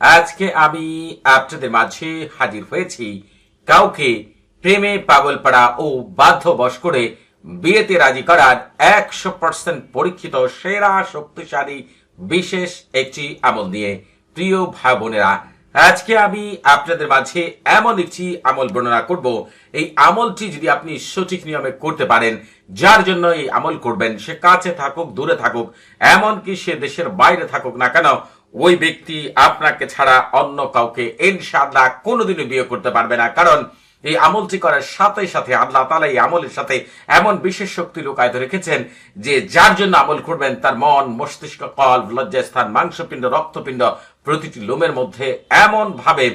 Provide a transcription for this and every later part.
আজকে আমি আপনাদের মাঝে হাজির হয়েছি কাউকে প্রেমে পাগল পাড়া ও বাধ্য বশ করে বিয়েতে রাজি করার একশো পার্সেন্ট পরীক্ষিত, সেরা, শক্তিশালী, বিশেষ একটি আমল নিয়ে প্রিয় ভাই বোনেরা আজকে আমি আপনাদের মাঝে এমন একটি আমল বর্ণনা করব। এই আমলটি যদি আপনি সঠিক নিয়মে করতে পারেন, যার জন্য এই আমল করবেন, সে কাছে থাকুক, দূরে থাকুক, এমনকি সে দেশের বাইরে থাকুক না কেন, ওই ব্যক্তি আপনাকে ছাড়া অন্য কাউকে ইনশাআল্লাহ কোনোদিনও বিয়ে করতে পারবে না। কারণ এই আমলটি করার সাথে সাথে আল্লাহ তালা এই আমলের সাথে এমন বিশেষ শক্তি লুকায়িত রেখেছেন যে যার জন্য আমল করবেন, তার মন, মস্তিষ্ক কল লজ্জাস্থান, মাংসপিণ্ড, রক্তপিণ্ড প্রতিটি লোমের মধ্যে এমন ভাবে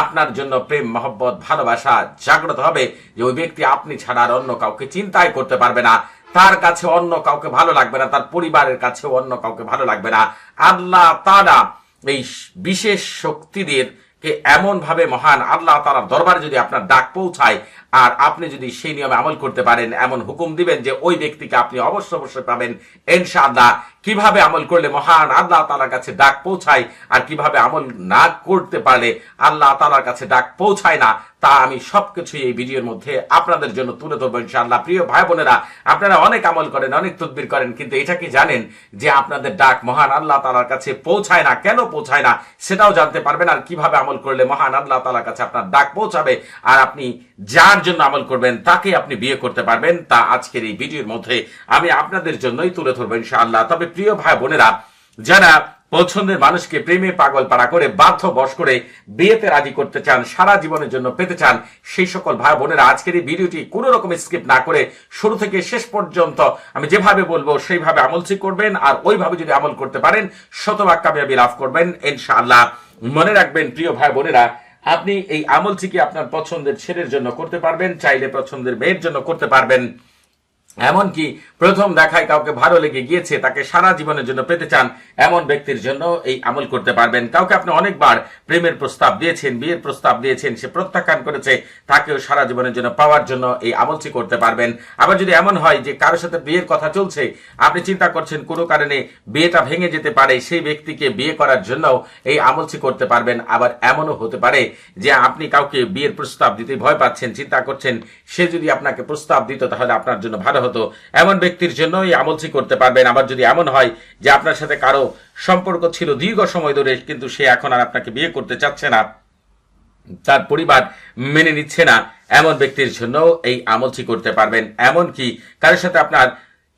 আপনার জন্য প্রেম, মহব্বত, ভালোবাসা জাগ্রত হবে যে ওই ব্যক্তি আপনি ছাড়া আর অন্য কাউকে চিন্তাই করতে পারবে না। তার কাছে অন্য কাউকে ভালো লাগবে না, তার পরিবারের কাছে অন্য কাউকে ভালো লাগবে না। আল্লাহ তারা এই বিশেষ শক্তিদের কে এমন ভাবে মহান আল্লাহ তালার দরবারে যদি আপনার ডাক পৌঁছায় আর আপনি যদি সেই নিয়মে আমল করতে পারেন, এমন হুকুম দিবেন যে ওই ব্যক্তিকে আপনি অবশ্যই অবশ্যই পাবেন। ইনশাআল্লাহ, কীভাবে আমল করলে মহান আল্লাহ তালার কাছে ডাক পৌঁছায় আর কীভাবে আমল না করতে পারলে আল্লাহ তালার কাছে ডাক পৌঁছায় না, তা আমি সবকিছু এই ভিডিওর মধ্যে আপনাদের জন্য তুলে ধরবো ইনশাআল্লাহ। প্রিয় ভাই বোনেরা, আপনারা অনেক আমল করেন, অনেক তদবির করেন, কিন্তু এটা কি জানেন যে আপনাদের ডাক মহান আল্লাহ তালার কাছে পৌঁছায় না? কেন পৌঁছায় না? সেটাও জানতে পারবেন। আর কীভাবে আমল করলে মহান আল্লাহ তালার কাছে আপনার ডাক পৌঁছাবে? আর আপনি যার জন্য আমল করবেন, তাকে আপনি বিয়ে করতে পারবেন, তা আজকের এই ভিডিওর মধ্যে আমি আপনাদের জন্যই তুলে ধরবো ইনশাআল্লাহ। তবে প্রিয় ভাই বোনেরা, যারা পছন্দের মানুষকে প্রেমে পাগল পাড়া করে বাধ্য বশ করে বিয়েতে রাজি করতে চান, সারা জীবনের জন্য পেতে চান, সেই সকল ভাই বোনেরা, আজকের এই ভিডিওটি কোনো রকম স্কিপ না করে শুরু থেকে শেষ পর্যন্ত আমি যেভাবে বলব, সেইভাবে আমলছি করবেন, আর ওইভাবে যদি আমল করতে পারেন, শতভাগ কামিয়াবি লাভ করবেন, ইনশাআল্লাহ। মনে রাখবেন, প্রিয় ভাই বোনেরা আপনি এই আমলটিকে আপনার পছন্দের ছেলের জন্য করতে পারবেন, চাইলে পছন্দের মেয়ের জন্য করতে পারবেন। এমনকি প্রথম দেখায় কাউকে ভালো লেগে গিয়েছে, তাকে সারা জীবনের জন্য পেতে চান এমন ব্যক্তির জন্য এই আমল করতে পারবেন। কাউকে আপনি অনেকবার প্রেমের প্রস্তাব দিয়েছেন, বিয়ের প্রস্তাব দিয়েছেন, সে প্রত্যাখ্যান করেছে, তাকেও সারা জীবনের জন্য পাওয়ার জন্য এই আমলটি করতে পারবেন। আবার যদি এমন হয় যে কারোর সাথে বিয়ের কথা চলছে, আপনি চিন্তা করছেন কোনো কারণে বিয়েটা ভেঙে যেতে পারে, সেই ব্যক্তিকে বিয়ে করার জন্য এই আমলটি করতে পারবেন। আবার এমনও হতে পারে যে আপনি কাউকে বিয়ের প্রস্তাব দিতে ভয় পাচ্ছেন, চিন্তা করছেন, সে যদি আপনাকে প্রস্তাব দিত তাহলে আপনার জন্য ভালো হতো। এমন ব্যক্তির জন্য এই আমলটি করতে পারবেন। আবার যদি এমন হয় যে আপনার সাথে কারও সম্পর্ক ছিল দীর্ঘ সময় ধরে, কিন্তু সে এখন আর আপনাকে বিয়ে করতে চাচ্ছে না, তার পরিবার মেনে নিচ্ছে না, এমন ব্যক্তির জন্য এই আমলটি করতে পারবেন। এমন কি কারোর সাথে আপনার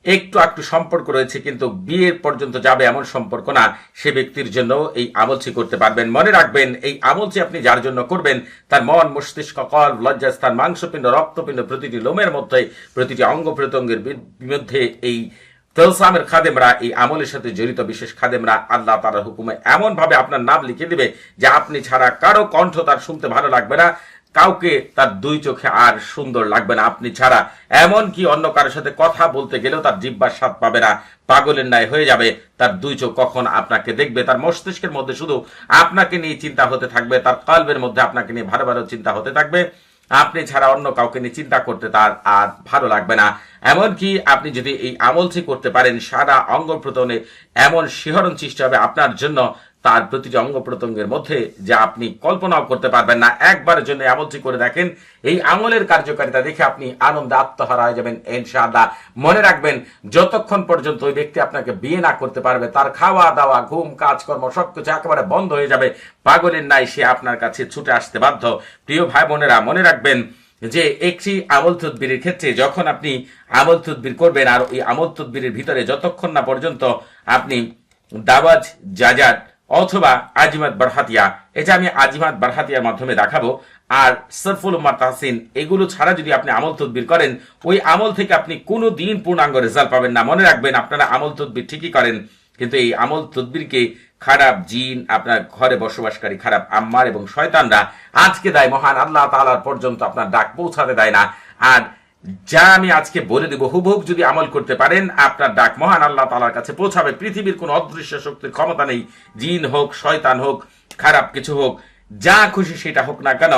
একটু একটু সম্পর্ক রয়েছে, কিন্তু বিয়ের পর্যন্ত যাবে এমন সম্পর্ক না। সে ব্যক্তির জন্য এই আমলটি করতে পারবেন। মনে রাখবেন, এই আমলটি আপনি যার জন্য করবেন, তার মন, মস্তিষ্ক, কল, লজ্জাস্থান, মাংসপিণ্ড, রক্তপিণ্ড প্রতিটি লোমের মধ্যে, প্রতিটি অঙ্গ প্রত্যঙ্গের মধ্যে এই তেলসামের খাদেমরা, এই আমলের সাথে জড়িত বিশেষ খাদেমরা আল্লাহ তার হুকুমে এমন ভাবে আপনার নাম লিখে দিবে যে আপনি ছাড়া কারও কণ্ঠ তার শুনতে ভালো লাগবে না। কাউকে তার দুই চোখে আর সুন্দর লাগবে না। আপনি ছাড়া এমন কি অন্য কারোর সাথে কথা বলতে গেলেও তার জিব্বার স্বাদ পাবে না। পাগলের ন্যায় হয়ে যাবে। তার দুই চোখ কখন আপনাকে দেখবে? তার মস্তিষ্কের মধ্যে শুধু আপনাকে নিয়ে চিন্তা হতে থাকবে। তার কল্পের মধ্যে আপনাকে নিয়ে ভালো ভালো চিন্তা হতে থাকবে। আপনি ছাড়া অন্য কাউকে নিয়ে চিন্তা করতে তার আর ভালো লাগবে না। এমনকি আপনি যদি এই আমলটি করতে পারেন, সারা অঙ্গ প্রতনে এমন শিহরণ সৃষ্টি হবে আপনার জন্য তার প্রতিটি অঙ্গ প্রত্যঙ্গের মধ্যে যা আপনি কল্পনাও করতে পারবেন না। একবারের জন্য আমলটি করে দেখেন, এই আমলের কার্যকারিতা দেখে আপনি আনন্দে আত্মহারা হয়ে যাবেন, ইনশাআল্লাহ। মনে রাখবেন, যতক্ষণ পর্যন্ত ওই ব্যক্তি আপনাকে বিয়ে না করতে পারবে, তার খাওয়া দাওয়া, ঘুম, কাজকর্ম সবকিছু একেবারে বন্ধ হয়ে যাবে, পাগলের নাই সে আপনার কাছে ছুটে আসতে বাধ্য। প্রিয় ভাই বোনেরা, মনে রাখবেন যে একটি আমল তদবিরের ক্ষেত্রে যখন আপনি আমল তদবির করবেন, আর ওই আমল তদবিরের ভিতরে যতক্ষণ না পর্যন্ত আপনি দাবাজ জাজাদ অথবা আজিমাত বারহাতিয়া। এটা আমি আজিমাত বারহাতিয়ার মাধ্যমে দেখাবো। আর সরফুল উম্মার তাহসিন, এগুলো ছাড়া যদি আপনি আমল তদবির করেন, ওই আমল থেকে আপনি কোনো দিন পূর্ণাঙ্গ রেজাল্ট পাবেন না। মনে রাখবেন, আপনারা আমল তদবির ঠিকই করেন, কিন্তু এই আমল তদবিরকে খারাপ জিন, আপনার ঘরে বসবাসকারী খারাপ আম্মার এবং শয়তানরা আজকে দেয়। মহান আল্লাহ তালার পর্যন্ত আপনার ডাক পৌঁছাতে দেয় না। আর যা আমি আজকে বলে দেব হুবহুব যদি আমল করতে পারেন, আপনার ডাক মহান আল্লাহ তালার কাছে পৌঁছাবে। পৃথিবীর কোনো অদৃশ্য শক্তির ক্ষমতা নেই। জিন হোক, শয়তান হোক, খারাপ কিছু হোক, যা খুশি সেটা হোক না কেন,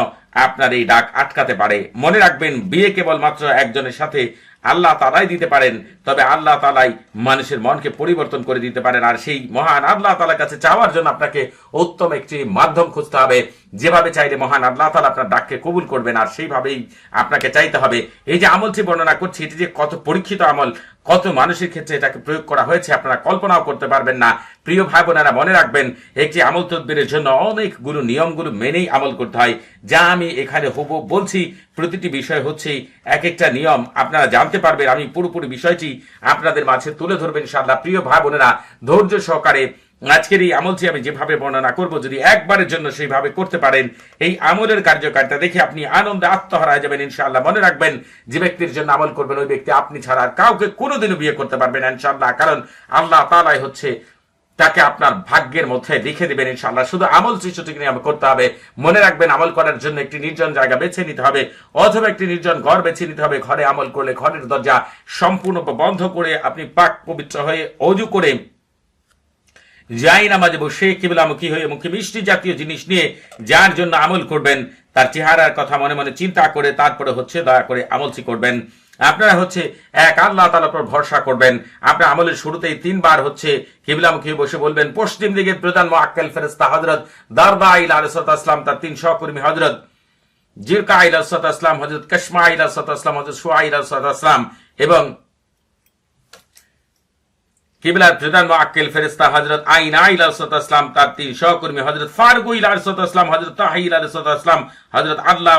আপনার এই ডাক আটকাতে পারে। মনে রাখবেন, বিয়ে কেবলমাত্র একজনের সাথে আল্লাহ তালাই দিতে পারেন, তবে আল্লাহ তালাই মানুষের মনকে পরিবর্তন করে দিতে পারেন। আর সেই মহান আল্লাহ তালার কাছে চাওয়ার জন্য আপনাকে উত্তম একটি মাধ্যম খুঁজতে হবে। যেভাবে চাইলে মহান আল্লাহ তালা আপনার ডাককে কবুল করবেন আর সেইভাবেই আপনাকে চাইতে হবে। এই যে আমলটি বর্ণনা করছি, এটি যে কত পরীক্ষিত আমল, কত মানুষের ক্ষেত্রে এটাকে প্রয়োগ করা হয়েছে আপনারা কল্পনাও করতে পারবেন না। প্রিয় ভাই বোনেরা মনে রাখবেন একটি আমল তদ্বিরের জন্য অনেকগুলো নিয়মগুলো মেনেই আমল করতে হয়। যা আমি এখানে হব বলছি, প্রতিটি বিষয় হচ্ছে এক একটা নিয়ম। আপনারা জানতে পারবেন, আমি পুরোপুরি বিষয়টি আপনাদের মাঝে তুলে ধরবেন ইনশাআল্লাহ। প্রিয় ভাই বোনেরা ধৈর্য সহকারে আজকের এই আমলটি আমি যেভাবে বর্ণনা করব, যদি একবারের জন্য সেইভাবে করতে পারেন, এই আমলের কার্যকারিতা দেখে আপনি আনন্দে আত্মহারা যাবেন, ইনশাআল্লাহ। মনে রাখবেন, যে ব্যক্তির জন্য আমল করবেন, ওই ব্যক্তি আপনি ছাড়া আর কাউকে কোনোদিনও বিয়ে করতে পারবেন না, ইনশাআল্লাহ। কারণ আল্লাহ তালাই হচ্ছে তাকে আপনার ভাগ্যের মধ্যে লিখে দেবেন ইনশাল্লাহ শুধু আমল সৃষ্টিকে নিয়ে করতে হবে, মনে রাখবেন, আমল করার জন্য একটি নির্জন জায়গা বেছে নিতে হবে, অথবা একটি নির্জন ঘর বেছে নিতে হবে, ঘরে আমল করলে ঘরের দরজা সম্পূর্ণ বন্ধ করে আপনি পাক পবিত্র হয়ে অজু করে যাই নামাজে বসে কিবলামুখী হয়ে মুখে মিষ্টি জাতীয় জিনিস নিয়ে যার জন্য আমল করবেন, তার চেহারার কথা মনে মনে চিন্তা করে তারপরে হচ্ছে দয়া করে আমলটি করবেন। আপনারা হচ্ছে এক আল্লাহ তালার উপর ভরসা করবেন। আপনার আমলের শুরুতেই তিনবার হচ্ছে কিবলামুখী বসে বলবেন, পশ্চিম দিকের প্রধান মোয়াক্কেল ফেরেস্তা হজরত দারদা আইল আলসাত আসলাম তার তিন সহকর্মী হজরত জিরকা আলসাত আসলাম হজরত আইল আলসাত আসলাম হজরত সুয়াইল আলসাত আসলাম এবং কিবলার প্রধান আক্কেল ফেরেস্তা হজরত আইন আইল আসলাম, তার তিন সহকর্মী হজরত ফারগুইল আসলাম হজরত তাহিল আসলাম হজরত আল্লাহ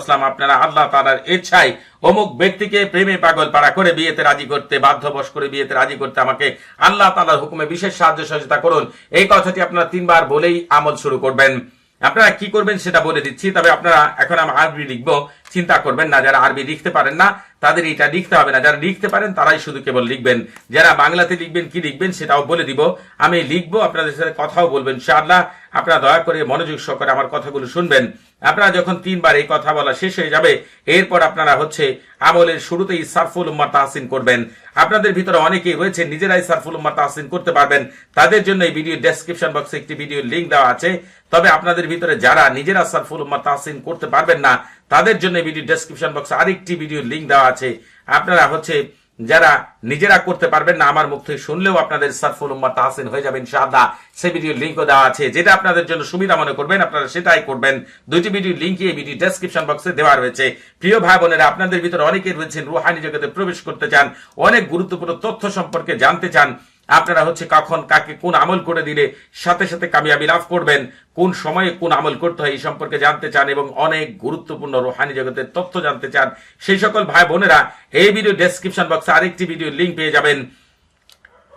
আসলাম। আপনারা আল্লাহ তালার ইচ্ছায় অমুক ব্যক্তিকে প্রেমে পাগল পাড়া করে বিয়েতে রাজি করতে, বাধ্যবশ করে বিয়েতে রাজি করতে আমাকে আল্লাহ তালার হুকুমে বিশেষ সাহায্য সহযোগিতা করুন। এই কথাটি আপনারা তিনবার বলেই আমল শুরু করবেন। আপনারা কি করবেন সেটা বলে দিচ্ছি, তবে আপনারা এখন আমি আরবি লিখব, চিন্তা করবেন না, যারা আরবি লিখতে পারেন না তাদের এটা লিখতে হবে না। যারা লিখতে পারেন, তারাই শুধু কেবল লিখবেন। যারা বাংলাতে লিখবেন, কি লিখবেন, সেটাও বলে দিব। আমি লিখব, আপনাদের সাথে কথাও বলবেন ইনশাআল্লাহ। আপনারা দয়া করে মনোযোগ সহকারে আমার কথাগুলো শুনবেন। আপনারা যখন তিনবার এই কথা বলা শেষ হয়ে যাবে, এরপর আপনারা হচ্ছে আমলের শুরুতেই সারফুল উম্মার তাহসিন করবেন। আপনাদের ভিতরে অনেকেই রয়েছে, নিজেরাই সারফুল উম্মার তাহসিন করতে পারবেন। তাদের জন্য এই ভিডিও ডেসক্রিপশন বক্সে একটি ভিডিও লিঙ্ক দেওয়া আছে। তবে আপনাদের ভিতরে যারা নিজেরা সারফুল উম্মার তাহসিন করতে পারবেন না, তাদের জন্য ভিডিও ডেসক্রিপশন বক্সে আরেকটি ভিডিও লিঙ্ক দেওয়া আছে। আপনারা হচ্ছে যারা নিজেরা করতে পারবেন না, আমার মুখ থেকে শুনলেও আপনাদের সারফুল উম্মা তাহসিন হয়ে যাবেন ইনশাআল্লাহ। সেই ভিডিও লিঙ্কও দেওয়া আছে। যেটা আপনাদের জন্য সুবিধা মনে করবেন, আপনারা সেটাই করবেন। দুইটি ভিডিও লিঙ্ক এই ভিডিও ডেসক্রিপশন বক্সে দেওয়া রয়েছে। প্রিয় ভাই বোনেরা, আপনাদের ভিতরে অনেকে রয়েছেন রুহানি জগতে প্রবেশ করতে চান, অনেক গুরুত্বপূর্ণ তথ্য সম্পর্কে জানতে চান। আপনারা হচ্ছে কখন, কাকে কোন আমল করে দিলে সাথে সাথে কামিয়াবি লাভ করবেন, কোন সময়ে কোন আমল করতে হয় এই সম্পর্কে জানতে চান এবং অনেক গুরুত্বপূর্ণ রোহানি জগতের তথ্য জানতে চান, সেই সকল ভাই বোনেরা এই ভিডিও ডেসক্রিপশন বক্সে আরেকটি ভিডিও লিঙ্ক পেয়ে যাবেন।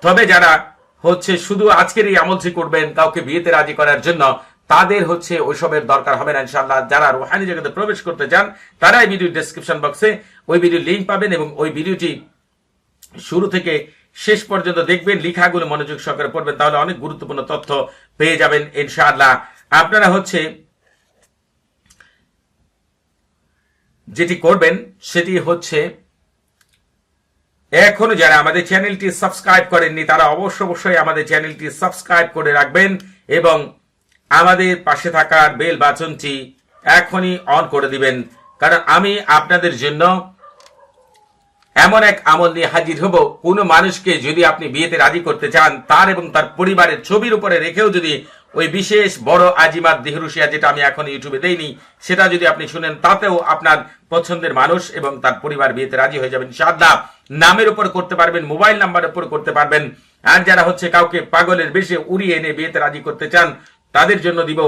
তবে যারা হচ্ছে শুধু আজকের এই আমলটি করবেন, কাউকে বিয়েতে রাজি করার জন্য, তাদের হচ্ছে ওইসবের দরকার হবে না ইনশাল্লাহ যারা রোহানি জগতে প্রবেশ করতে চান, তারা এই ভিডিও ডেসক্রিপশন বক্সে ওই ভিডিও লিঙ্ক পাবেন এবং ওই ভিডিওটি শুরু থেকে শেষ পর্যন্ত দেখবেন লেখাগুলো মনোযোগ সহকারে পড়বেন, তাহলে অনেক গুরুত্বপূর্ণ তথ্য পেয়ে যাবেন ইনশাআল্লাহ। আপনারা হচ্ছে যেটি করবেন, সেটি হচ্ছে এখনও যারা আমাদের চ্যানেলটি সাবস্ক্রাইব করেননি, তারা অবশ্য অবশ্যই আমাদের চ্যানেলটি সাবস্ক্রাইব করে রাখবেন এবং আমাদের পাশে থাকার বেল বাচনটি এখনই অন করে দিবেন। কারণ আমি আপনাদের জন্য এমন এক আমল নিয়ে হাজির হব। কোনো মানুষকে যদি আপনি বিয়েতে রাজি করতে চান, তার এবং তার পরিবারের ছবির উপরে রেখেও যদি ওই বিশেষ বড় আজিমাত দেহরুশিয়া, যেটা আমি এখন ইউটিউবে দেইনি, সেটা যদি আপনি শুনেন, তাতেও আপনার পছন্দের মানুষ এবং তার পরিবার বিয়েতে রাজি হয়ে যাবেন সাদা নামের উপর করতে পারবেন, মোবাইল নাম্বারের উপর করতে পারবেন। আর যারা হচ্ছে কাউকে পাগলের বেশে উড়িয়ে এনে বিয়েতে রাজি করতে চান, তাদের জন্য দিব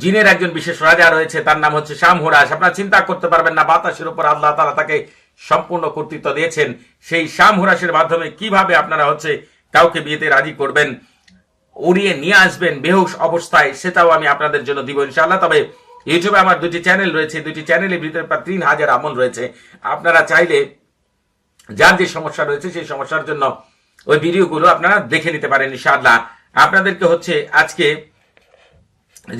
জিনের একজন বিশেষ রাজা রয়েছে, তার নাম হচ্ছে শাম হুরাস আপনারা চিন্তা করতে পারবেন না, বাতাসের উপর আল্লাহ তালা তাকে সম্পূর্ণ কর্তৃত্ব দিয়েছেন। সেই শাম হুরাসের মাধ্যমে কীভাবে আপনারা হচ্ছে কাউকে বিয়েতে রাজি করবেন, উড়িয়ে নিয়ে আসবেন বেহুশ অবস্থায়, সেটাও আমি আপনাদের জন্য দিব ইনশাআল্লাহ। তবে ইউটিউবে আমার দুটি চ্যানেল রয়েছে, দুটি চ্যানেলের ভিতরে প্রায় তিন হাজার আমল রয়েছে। আপনারা চাইলে যার যে সমস্যা রয়েছে, সেই সমস্যার জন্য ওই ভিডিওগুলো আপনারা দেখে নিতে পারেন ইনশাআল্লাহ। আপনাদেরকে হচ্ছে আজকে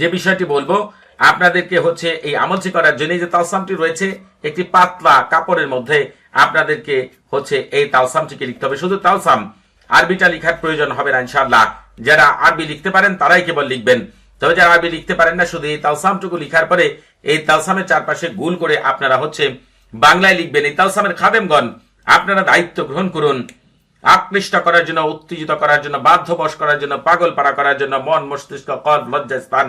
যে বিষয়টি বলব আপনাদেরকে হচ্ছে এই আমলচি করার জন্য যে তালসামটি রয়েছে, একটি পাতলা কাপড়ের মধ্যে আপনাদেরকে হচ্ছে এই তালসামটিকে লিখতে হবে। শুধু তালসাম, আরবিটা লিখার প্রয়োজন হবে না ইনশাআল্লাহ। যারা আরবি লিখতে পারেন, তারাই কেবল লিখবেন। তবে যারা আরবি লিখতে পারেন না, শুধু এই তালসামটুকু লিখার পরে এই তালসামের চারপাশে গুল করে আপনারা হচ্ছে বাংলায় লিখবেন। এই তালসামের খাদেমগণ, আপনারা দায়িত্ব গ্রহণ করুন। আকৃষ্ট করার জন্য, উত্তেজিত করার জন্য, বাধ্যবশ করার জন্য পাগল পাড়া করার জন্য, মন মস্তিষ্ক কল লজ্জা স্থান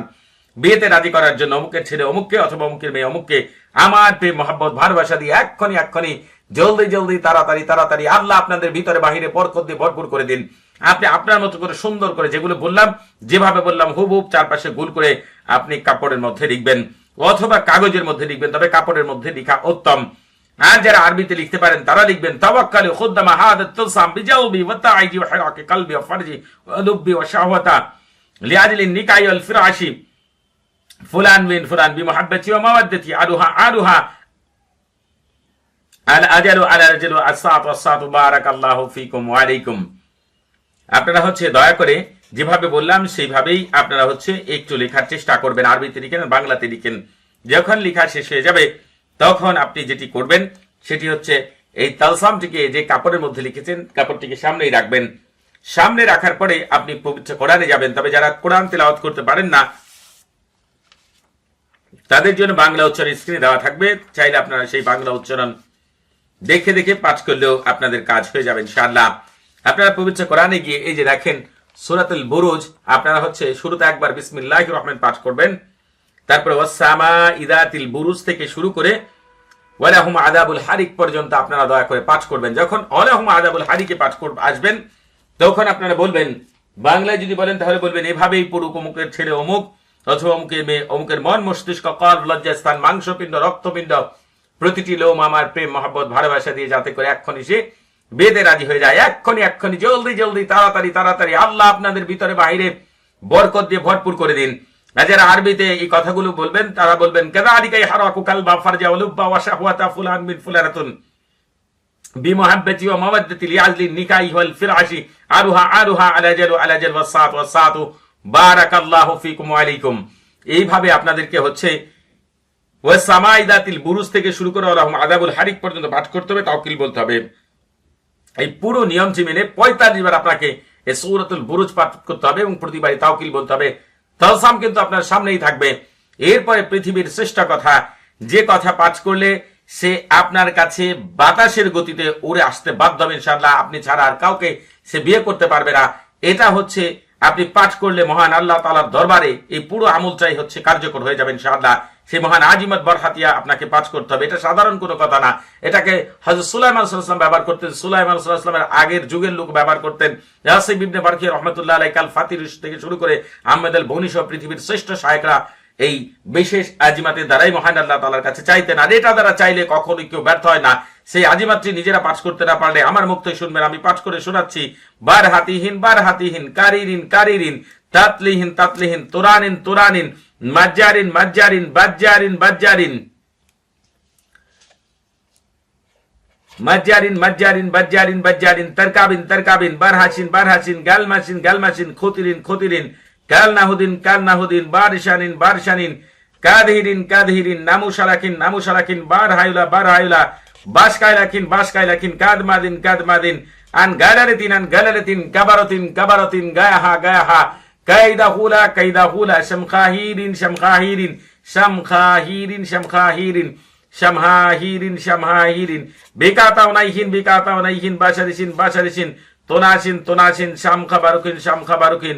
বিয়েতে রাজি করার জন্য অমুকের ছেলে অমুককে অথবা অমুকের মেয়ে অমুককে আমার প্রেম, মহাব্বত, ভালোবাসা দিয়ে এক্ষণি এক্ষণি জলদি জলদি, তাড়াতাড়ি তাড়াতাড়ি আল্লাহ আপনাদের ভিতরে বাহিরে বরকত দিয়ে ভরপুর করে দিন। আপনি আপনার মতো করে সুন্দর করে যেগুলো বললাম, যেভাবে বললাম হুবহুব চারপাশে গুল করে আপনি কাপড়ের মধ্যে লিখবেন অথবা কাগজের মধ্যে লিখবেন, তবে কাপড়ের মধ্যে লিখা উত্তম। আর যারা আরবিতে লিখতে পারেন, তারা লিখবেন, তাওয়াক্কালু খুদ্দামা হাদাত তুলসাম বিজাউবি ওয়া তাইজি ওয়া হিরাকি কলবি ওয়া ফারজি ওয়া লুব্বি ওয়া শাহওয়াতা লিআজলি নিকাই ওয়াল ফিরাশি। ফুলান বিন ফুলান বিমুহাব্বতি ওয়া মাওয়াদ্দাতি আরুহা আরুহা আল আজালু আলা রাজুলু আসাত ওয়াসাতু বারাকাল্লাহু আপনারা হচ্ছে দয়া করে যেভাবে বললাম, সেইভাবেই আপনারা হচ্ছে একটু লেখার চেষ্টা করবেন। আরবিতে লিখেন, বাংলাতে লিখেন। যখন লেখা শেষ হয়ে যাবে, তখন আপনি যেটি করবেন, সেটি হচ্ছে এই তালসামটিকে যে কাপড়ের মধ্যে লিখেছেন, কাপড়টিকে সামনেই রাখবেন। সামনে রাখার পরে আপনি পবিত্র কোরআনে যাবেন। তবে যারা কোরআন তেলাওয়াত করতে পারেন না তাদের জন্য বাংলা উচ্চারণ স্ক্রিনে দেওয়া থাকবে। চাইলে আপনারা সেই বাংলা উচ্চারণ দেখে দেখে পাঠ করলেও আপনাদের কাজ হয়ে যাবে, ইনশাআল্লাহ। আপনারা পবিত্র কোরআনে গিয়ে এই যে দেখেন সুরাতুল বুরুজ, আপনারা হচ্ছে শুরুতে একবার বিসমিল্লাহ রহমান পাঠ করবেন। তারপরে ওয়াসামা ইদাতিল বুরুজ থেকে শুরু করে ওয়ালাহুম আদাবুল হারিক পর্যন্ত আপনারা দয়া করে পাঠ করবেন। যখন ওয়ালাহুম আদাবুল হারিকে পাঠ করবে আসবেন, তখন আপনারা বলবেন, বাংলায় যদি বলেন তাহলে বলবেন, এভাবেই পুরুক অমুকের ছেড়ে অমুক অথবা অমুকের মেয়ে অমুকের মন মস্তিষ্ক কল লজ্জা স্থান মাংসপিণ্ড রক্তপিণ্ড প্রতিটি লোম আমার প্রেম মহাব্বত ভালোবাসা দিয়ে যাতে করে এক্ষণি সে বেদে রাজি হয়ে যায় এক্ষণি এক্ষণি জলদি জলদি তাড়াতাড়ি তাড়াতাড়ি আল্লাহ আপনাদের ভিতরে বাইরে বরকত দিয়ে ভরপুর করে দিন আর যারা আরবিতে এই কথাগুলো বলবেন তারা বলবেন কেদা আলিকাই হারাকু কালবা ফারজা উলুব্বা ওয়া শাহওয়াতা ফুলান মিন ফুলারাতুন بمحبتي ومودتي لأجل النكاح والفراش أروها أروها على جل على جل والساط والساط বারাকাল্লাহ ফিকুম আলাইকুম। এইভাবে আপনাদেরকে হচ্ছে ওয়াসামাইদাতিল বুরুজ থেকে শুরু করে আলহম আদাবুল হারিক পর্যন্ত পাঠ করতে হবে, তাওকিল বলতে হবে। এই পুরো নিয়মটি মেনে পঁয়তাল্লিশ বার আপনাকে এই সৌরাতুল বুরুজ পাঠ করতে হবে এবং প্রতিবারই তাওকিল বলতে হবে। তহসাম কিন্তু আপনার সামনেই থাকবে। এরপরে পৃথিবীর শ্রেষ্ঠ কথা, যে কথা পাঠ করলে সে আপনার কাছে বাতাসের গতিতে উড়ে আসতে বাধ্য হবে ইনশাল্লাহ আপনি ছাড়া আর কাউকে সে বিয়ে করতে পারবে না। এটা হচ্ছে আপনি পাঠ করলে মহান আল্লাহ তালার দরবারে এই পুরো আমলটাই হচ্ছে কার্যকর হয়ে যাবে ইনশাআল্লাহ। সেই মহান আজিমত বরহাতিয়া আপনাকে পাঠ করতে হবে। এটা সাধারণ কোনো কথা না। এটাকে হজরত সুলাইমান সাল্লাম ব্যবহার করতেন। সুলাইমান সাল্লাহামের আগের যুগের লোক ব্যবহার করতেন। ইয়াসিব ইবনে বারকি রহমতুল্লাহ আলাই কাল ফাতির থেকে শুরু করে আহমেদ আল বনি সহ পৃথিবীর শ্রেষ্ঠ শায়করা এই বিশেষ আজিমাতের দ্বারাই মহান আল্লাহ তালার কাছে চাইতেন। আর এটা দ্বারা চাইলে কখনোই কেউ ব্যর্থ হয় না। সেই আজিমাত্রী নিজেরা পাঠ করতে না পারলে আমার মুক্তই শুনবেন, আমি পাঠ করে শোনাচ্ছি। বার হাতিহীন বার হাতিহীন, কারিরিন কারিরিন, তাতলিহীন তাতলিহীন, তোরানিন তোরানিন, মাজ্জারিন মাজ্জারিন, বাজ্জারিন বাজ্জারিন। মজ্জারিন মজ্জারিন, বজ্জারিন বজ্জারিন, তরকাবিন তরকাবিন বারহাসিন বারহাসিন গালমাসিন গালমাসিন খতিরিন খতিরিন কালনাহুদিন কালনাহুদিন বারশানিন বারশানিন কাদহিরিন কাদহিরিন নামুশালাকিন নামুশালাকিন বার হায়ুলা বার হায়ুলা বাসকাইলাকিন বাসকাইলাকিন কাদমাদিন কাদমাদিন, আন গালারেতিন আন গালারেতিন কাবারতিন কাবারতিন, গায়াহা গায়াহা কাইদা হুলা কাইদা হুলা শামখাহিরিন শামখাহিরিন শামখাহিরিন শামখাহিরিন, শামহাহিরিন শামহাহিরিন, বিকাতাও নাইহিন বিকাতাও নাইহিন, বাসারিসিন বাসারিসিন, তোনাসিন তোনাসিন শামখা বারুকিন শামখা বারুকিন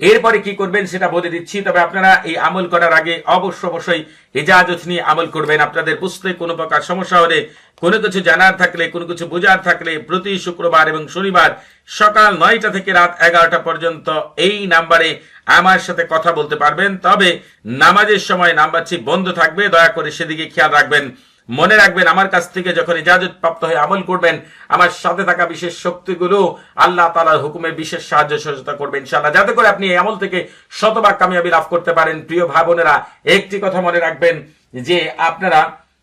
এরপরে কি করবেন সেটা বলে দিচ্ছি। তবে আপনারা এই আমল করার আগে অবশ্য অবশ্যই ইজাজত নিয়ে আমল করবেন। আপনাদের বুঝতে কোনো প্রকার সমস্যা হলে, কোনো কিছু জানার থাকলে, কোনো কিছু বোঝার থাকলে প্রতি শুক্রবার এবং শনিবার সকাল নয়টা থেকে রাত এগারোটা পর্যন্ত এই নাম্বারে আমার সাথে কথা বলতে পারবেন। তবে নামাজের সময় নাম্বারটি বন্ধ থাকবে। দয়া করে সেদিকে খেয়াল রাখবেন। মনে রাখবেন, আমার কাছ থেকে যখন ইজাজত প্রাপ্ত হয়ে আমল করবেন, আমার সাথে থাকা বিশেষ শক্তিগুলো আল্লাহ তালার হুকুমে বিশেষ সাহায্য সহযোগিতা করবেন ইনশাআল্লাহ। যাতে করে আপনি এই আমল থেকে শতভাগ কামিয়াবি লাভ করতে পারেন। প্রিয় ভাই বোনেরা, একটি কথা মনে রাখবেন, যে আপনারা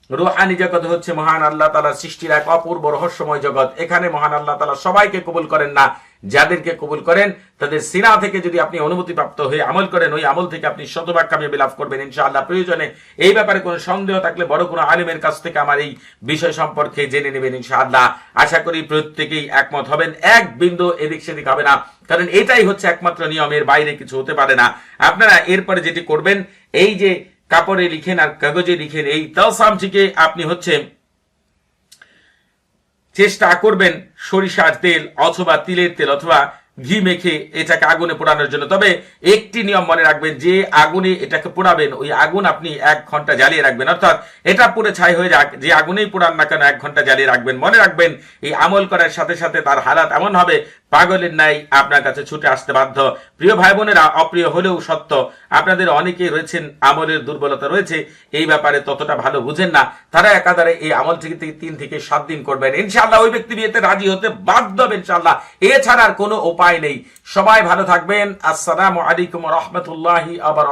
রুহানি জগৎ হচ্ছে মহান আল্লাহ তালার সৃষ্টির এক অপূর্ব রহস্যময় জগৎ। এখানে মহান আল্লাহ তালা সবাইকে কবুল করেন না যাদেরকে কবুল করেন, তাদের সিনা থেকে যদি আপনি অনুমতিপ্রাপ্ত হয়ে আমল করেন, ওই আমল থেকে আপনি শতভাগ কামিয়াবি লাভ করবেন ইনশাআল্লাহ। প্রয়োজনে এই ব্যাপারে কোনো সন্দেহ থাকলে বড় কোনো আলিমের কাছ থেকে আমার এই বিষয় সম্পর্কে জেনে নেবেন ইনশাআল্লাহ। আশা করি প্রত্যেকেই একমত হবেন, এক বিন্দু এদিক সেদিক হবে না, কারণ এটাই হচ্ছে একমাত্র নিয়মের বাইরে কিছু হতে পারে না। আপনারা এরপরে যেটি করবেন, এই যে কাপড়ে লিখেন আর কাগজে লিখেন, এই তালসামটিকে আপনি হচ্ছে চেষ্টা করবেন সরিষার তেল অথবা তিলের তেল অথবা ঘি মেখে এটাকে আগুনে পোড়ানোর জন্য। তবে একটি নিয়ম মনে রাখবেন, যে আগুনে এটাকে পোড়াবেন, ওই আগুন আপনি এক ঘণ্টা জ্বালিয়ে রাখবেন। অর্থাৎ এটা পুরো ছাই হয়ে যাক, যে আগুনেই পোড়ান না কেন এক ঘণ্টা জ্বালিয়ে রাখবেন। মনে রাখবেন, এই আমল করার সাথে সাথে তার হালাত এমন হবে পাগলের ন্যায় আপনার কাছে ছুটে আসতে বাধ্য। প্রিয় ভাই বোনেরা অপ্রিয় হলেও সত্য, আপনাদের অনেকেই রয়েছেন, আমলের দুর্বলতা রয়েছে, এই ব্যাপারে ততটা ভালো বুঝেন না। তারা একাধারে এই আমল থেকে তিন থেকে সাত দিন করবেন। ইনশাআল্লাহ ওই ব্যক্তি বিয়েতে রাজি হতে বাধ্য হবে ইনশাআল্লাহ। এছাড়া আর কোনো উপায় নেই। সবাই ভালো থাকবেন। আসসালামু আলাইকুম রহমতুল্লাহি আবার